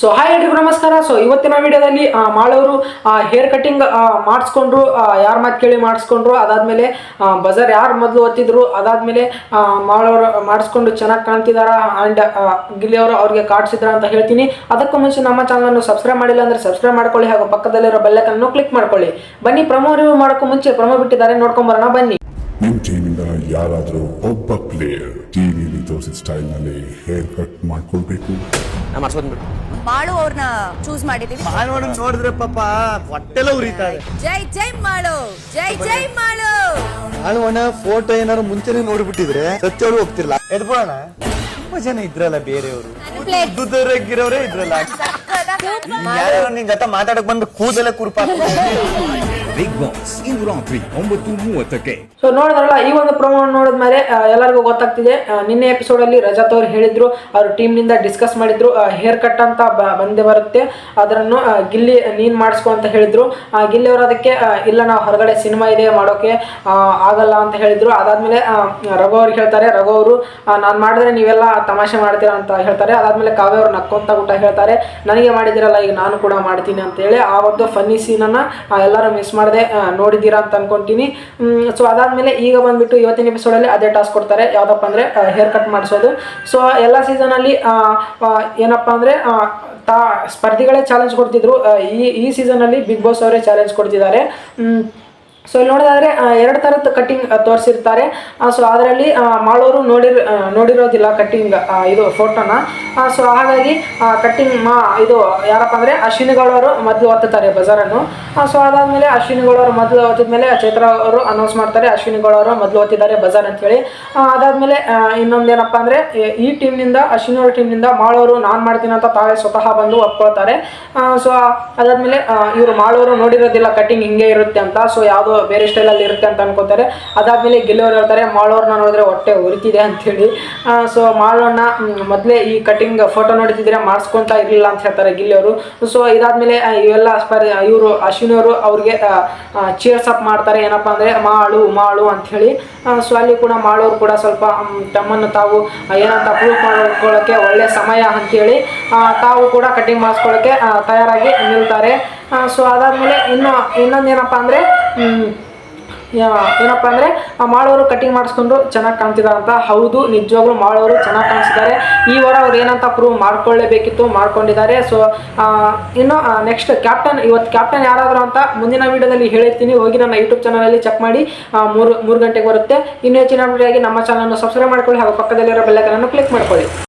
So hi ಎಲ್ರಿಗೂ ನಮಸ್ಕಾರ. So ಇವತ್ತಿನ ವಿಡಿಯೋದಲ್ಲಿ ಮಾಳವರು ಹೇರ್ ಕಟಿಂಗ್ ಮಾಡಿಸ್ಕೊಂಡ್ರು ಯಾರ ಮಾತು ಕೇಳಿ ಮಾಡಿಸ್ಕೊಂಡ್ರು, ಅದಾದಮೇಲೆ ಬಜಾರ್ ಯಾರು ಮೊದಲು ಒತ್ತಿದ್ರು, ಅದಾದಮೇಲೆ ಮಾಳವರು ಮಾಡಿಸ್ಕೊಂಡು ಚೆನ್ನಾಗಿ ಕಾಣ್ತಿದಾರ ಆ್ಯಂಡ್ ಗಿಲಿಯವರು ಅವ್ರಿಗೆ ಕಾಡ್ಸಿದ್ರ ಅಂತ ಹೇಳ್ತೀನಿ. ಅದಕ್ಕೂ ಮುಂಚೆ ನಮ್ಮ ಚಾನಲನ್ನು ಸಬ್ಸ್ಕ್ರೈಬ್ ಮಾಡಿಲ್ಲ ಅಂದ್ರೆ ಸಬ್ಸ್ಕ್ರೈಬ್ ಮಾಡ್ಕೊಳ್ಳಿ ಹಾಗೂ ಪಕ್ಕದಲ್ಲಿರೋ ಬೆಲ್ಲಕನ್ನು ಕ್ಲಿಕ್ ಮಾಡ್ಕೊಳ್ಳಿ. ಬನ್ನಿ ಪ್ರಮೋ ರಿವ್ಯೂ ಮಾಡೋಕ್ಕೂ ಮುಂಚೆ ಪ್ರಮೋ ಬಿಟ್ಟಿದ್ದಾರೆ ನೋಡ್ಕೊಂಬರೋಣ ಬನ್ನಿ. ನಿಮ್ಮ ಯಾರಾದರೂ ಒಬ್ಬ ಪ್ಲೇಯರ್ ಟಿವಿಲಿ ತೋರಿಸಿದ ಸ್ಟೈಲ್ನಲ್ಲಿ ಹೇರ್ ಕಟ್ ಮಾಡ್ಕೊಳ್ಬೇಕು. ಮಾಳು ಅವ್ರನ್ನ ಚೂಸ್ ಮಾಡಿದೀವಿ. ಮಾನವನ ನೋಡಿದ್ರೆ ಪಾಪ ಹೊಟ್ಟೆಲ್ಲ ಉರಿತಾರೆ ಜೈ ಜೈ ಮಾಳು ಜೈ ಜೈ ಮಾಳು. ಮಾನವನ ಫೋಟೋ ಏನಾದ್ರು ಮುಂಚೆನೆ ನೋಡ್ಬಿಟ್ಟಿದ್ರೆ ಸತ್ಯಗಳು ಹೋಗ್ತಿರ್ಲ ಎದ್ಬೋಣ ತುಂಬಾ ಜನ ಇದ್ರಲ್ಲ ಬೇರೆಯವರು. ಇದ್ರಲ್ಲ. ಯಾರೋ ನಿನ್ ಜೊತೆ ಮಾತಾಡಕ್ ಬಂದು ಕೂದಲ ಕುರುಪ ಬಿಗ್ ಬಾಸ್ ಇಂದು ರಾತ್ರಿ ಒಂಬತ್ತು ಮೂವತ್ತಕ್ಕೆ. ಸೊ ನೋಡಿದ್ರಲ್ಲ, ಈ ಒಂದು ಪ್ರೊಮೋ ನೋಡಿದ್ಮೇಲೆ ಮೇಲೆ ಎಲ್ಲರಿಗೂ ಗೊತ್ತಾಗ್ತಿದೆ. ನಿನ್ನೆ ಎಪಿಸೋಡ್ ಅಲ್ಲಿ ರಜತ್ ಅವ್ರು ಹೇಳಿದ್ರು, ಅವ್ರ ಟೀಮ್ನಿಂದ ಡಿಸ್ಕಸ್ ಮಾಡಿದ್ರು ಹೇರ್ ಕಟ್ ಅಂತ ಬಂದೆ ಬರುತ್ತೆ. ಅದರನ್ನು ಗಿಲ್ಲಿ, ನೀನ್ ಮಾಡಿಸ್ಕೊ ಅಂತ ಹೇಳಿದ್ರು. ಗಿಲ್ಲಿ ಅವರು ಅದಕ್ಕೆ ಇಲ್ಲ, ನಾವು ಹೊರಗಡೆ ಸಿನಿಮಾ ಇದೆ ಮಾಡೋಕೆ ಆಗಲ್ಲ ಅಂತ ಹೇಳಿದ್ರು. ಅದಾದ್ಮೇಲೆ ರಘು ಅವ್ರಿಗೆ ಹೇಳ್ತಾರೆ, ರಘು ಅವರು ನಾನು ಮಾಡಿದ್ರೆ ನೀವೆಲ್ಲ ತಮಾಷೆ ಮಾಡ್ತೀರಾ ಅಂತ ಹೇಳ್ತಾರೆ. ಅದಾದ್ಮೇಲೆ ಕಾವ್ಯ ಅವ್ರು ನಕ್ಕೊಂತ ಊಟ ಹೇಳ್ತಾರೆ. ನನಗೆ ಮಾಡಿದಿರಲ್ಲ ಈಗ ನಾನು ಕೂಡ ಮಾಡ್ತೀನಿ ಅಂತ ಹೇಳಿ, ಆ ಒಂದು ಫನ್ನಿ ಸೀನನ್ನು ಎಲ್ಲರೂ ಮಿಸ್ ಮಾಡದೆ ನೋಡಿದ್ದೀರಾ ಅಂತ ಅನ್ಕೊಂತೀನಿ. ಸೊ ಅದಾದಮೇಲೆ ಈಗ ಬಂದ್ಬಿಟ್ಟು ಇವತ್ತಿನ ಎಪಿಸೋಡಲ್ಲಿ ಅದೇ ಟಾಸ್ಕ್ ಕೊಡ್ತಾರೆ. ಯಾವುದಪ್ಪ ಅಂದರೆ ಹೇರ್ ಕಟ್ ಮಾಡಿಸೋದು. ಸೊ ಎಲ್ಲ ಸೀಸನಲ್ಲಿ ಏನಪ್ಪ ಅಂದರೆ ತಾ, ಸ್ಪರ್ಧಿಗಳೇ ಚಾಲೆಂಜ್ ಕೊಡ್ತಿದ್ರು. ಈ ಈ ಸೀಸನಲ್ಲಿ ಬಿಗ್ ಬಾಸ್ ಅವರೇ ಚಾಲೆಂಜ್ ಕೊಡ್ತಿದ್ದಾರೆ. ಸೊ ಇಲ್ಲಿ ನೋಡೋದಾದ್ರೆ ಎರಡು ಥರದ ಕಟ್ಟಿಂಗ್ ತೋರಿಸಿರ್ತಾರೆ. ಸೊ ಅದರಲ್ಲಿ ಮಾಡೋರು ನೋಡಿರ್ ನೋಡಿರೋದಿಲ್ಲ ಕಟ್ಟಿಂಗ್ ಇದು ಫೋಟೋನ ಸೊ ಹಾಗಾಗಿ ಕಟ್ಟಿಂಗ್ ಮಾ, ಇದು, ಯಾರಪ್ಪ ಅಂದರೆ, ಅಶ್ವಿನಿಗಳವರು ಮೊದಲು ಒತ್ತುತ್ತಾರೆ ಬಜಾರನ್ನು. ಸೊ ಅದಾದಮೇಲೆ ಅಶ್ವಿನಿಗಳವರು ಮೊದಲು ಒತ್ತಿದ್ಮೇಲೆ ಚೈತ್ರ ಅವರು ಅನೌನ್ಸ್ ಮಾಡ್ತಾರೆ, ಅಶ್ವಿನಿಗಳವರು ಮೊದಲು ಓದ್ತಿದ್ದಾರೆ ಬಜಾರ್ ಅಂತೇಳಿ. ಹೇಳಿ ಅದಾದ್ಮೇಲೆ ಮೇಲೆ ಇನ್ನೊಂದೇನಪ್ಪ ಅಂದರೆ, ಈ ಟೀಮ್ನಿಂದ ಅಶ್ವಿನಿ ಟೀಮ್ ಟೀಮ್ನಿಂದ ಮಾಡೋರು ನಾನು ಮಾಡ್ತೀನಿ ಅಂತ ತಾವೇ ಸ್ವತಃ ಬಂದು ಒಪ್ಕೊಳ್ತಾರೆ. ಸೊ ಅದಾದ್ಮೇಲೆ ಇವರು ಮಾಡೋರು ನೋಡಿರೋದಿಲ್ಲ ಕಟ್ಟಿಂಗ್ ಹಿಂಗೆ ಇರುತ್ತೆ ಅಂತ. ಸೊ ಯಾವುದೋ ಬೇರೆ ಸ್ಟೈಲಲ್ಲಿ ಇರುತ್ತೆ ಅಂತ ಅನ್ಕೋತಾರೆ. ಅದಾದ್ಮೇಲೆ ಗೆಲ್ಲೋರು ಹೇಳ್ತಾರೆ, ಮಾಳೋರ್ನ ನೋಡಿದ್ರೆ ಹೊಟ್ಟೆ ಉರಿತಿದೆ ಅಂತೇಳಿ. ಸೊ ಮಾಡೋಣ ಮೊದಲೇ ಈ ಕಟಿಂಗ್ ಫೋಟೋ ನೋಡ್ತಿದ್ರೆ ಮಾಡಿಸ್ಕೊಂತ ಇರಲಿಲ್ಲ ಅಂತ ಹೇಳ್ತಾರೆ ಗಿಲ್ಲಿಯವರು ಸೊ ಇದಾದಮೇಲೆ ಇವೆಲ್ಲ ಸ್ಪರ್ಧೆ ಇವರು, ಅಶ್ವಿನಿ ಅವರು ಅವ್ರಿಗೆ ಚೇರ್ಸ್ ಅಪ್ ಮಾಡ್ತಾರೆ. ಏನಪ್ಪ ಅಂದರೆ, ಮಾಳು ಮಾಳು ಅಂಥೇಳಿ ಸೊ ಅಲ್ಲಿ ಕೂಡ ಮಾಡೋರು ಕೂಡ ಸ್ವಲ್ಪ ತಮ್ಮನ್ನು ತಾವು ಏನಂತ ಪ್ರೂಫ್ ಮಾಡ್ಕೊಳ್ಳೋಕ್ಕೆ ಒಳ್ಳೆ ಸಮಯ ಅಂಥೇಳಿ ತಾವು ಕೂಡ ಕಟಿಂಗ್ ಮಾಡಿಸ್ಕೊಳ್ಳೋಕ್ಕೆ ತಯಾರಾಗಿ ನಿಲ್ತಾರೆ. ಸೊ ಅದಾದಮೇಲೆ ಇನ್ನು ಇನ್ನೊಂದು ಏನಪ್ಪ ಅಂದರೆ ಏನಪ್ಪ ಅಂದರೆ ಮಾಡೋರು ಕಟಿಂಗ್ ಮಾಡಿಸ್ಕೊಂಡು ಚೆನ್ನಾಗಿ ಕಾಣ್ತಿದ್ದಾರೆ ಅಂತ ಹೌದು, ನಿಜವಾಗ್ಲೂ ಮಾಡೋರು ಚೆನ್ನಾಗಿ ಕಾಣಿಸಿದ್ದಾರೆ. ಈ ವಾರ ಅವ್ರು ಏನಂತ ಪ್ರೂವ್ ಮಾಡ್ಕೊಳ್ಳೇಬೇಕಿತ್ತು, ಮಾಡ್ಕೊಂಡಿದ್ದಾರೆ. ಸೊ ಇನ್ನು ನೆಕ್ಸ್ಟ್ ಕ್ಯಾಪ್ಟನ್ ಇವತ್ತು ಕ್ಯಾಪ್ಟನ್ ಯಾರಾದರೂ ಅಂತ ಮುಂದಿನ ವೀಡಿಯೋದಲ್ಲಿ ಹೇಳಿರ್ತೀನಿ. ಹೋಗಿ ನನ್ನ ಯೂಟ್ಯೂಬ್ ಚಾನಲಲ್ಲಿ ಚೆಕ್ ಮಾಡಿ. ಮೂರು ಮೂರು ಗಂಟೆಗೆ ಬರುತ್ತೆ. ಇನ್ನು ಹೆಚ್ಚಿನ ವಿಡಿಯೋಗೆ ನಮ್ಮ ಚಾನಲನ್ನು ಸಬ್ಸ್ಕ್ರೈಬ್ ಮಾಡ್ಕೊಳ್ಳಿ ಹಾಗೂ ಪಕ್ಕದಲ್ಲಿರೋ ಬೆಲ್ಲೈಕನನ್ನು ಕ್ಲಿಕ್ ಮಾಡ್ಕೊಳ್ಳಿ.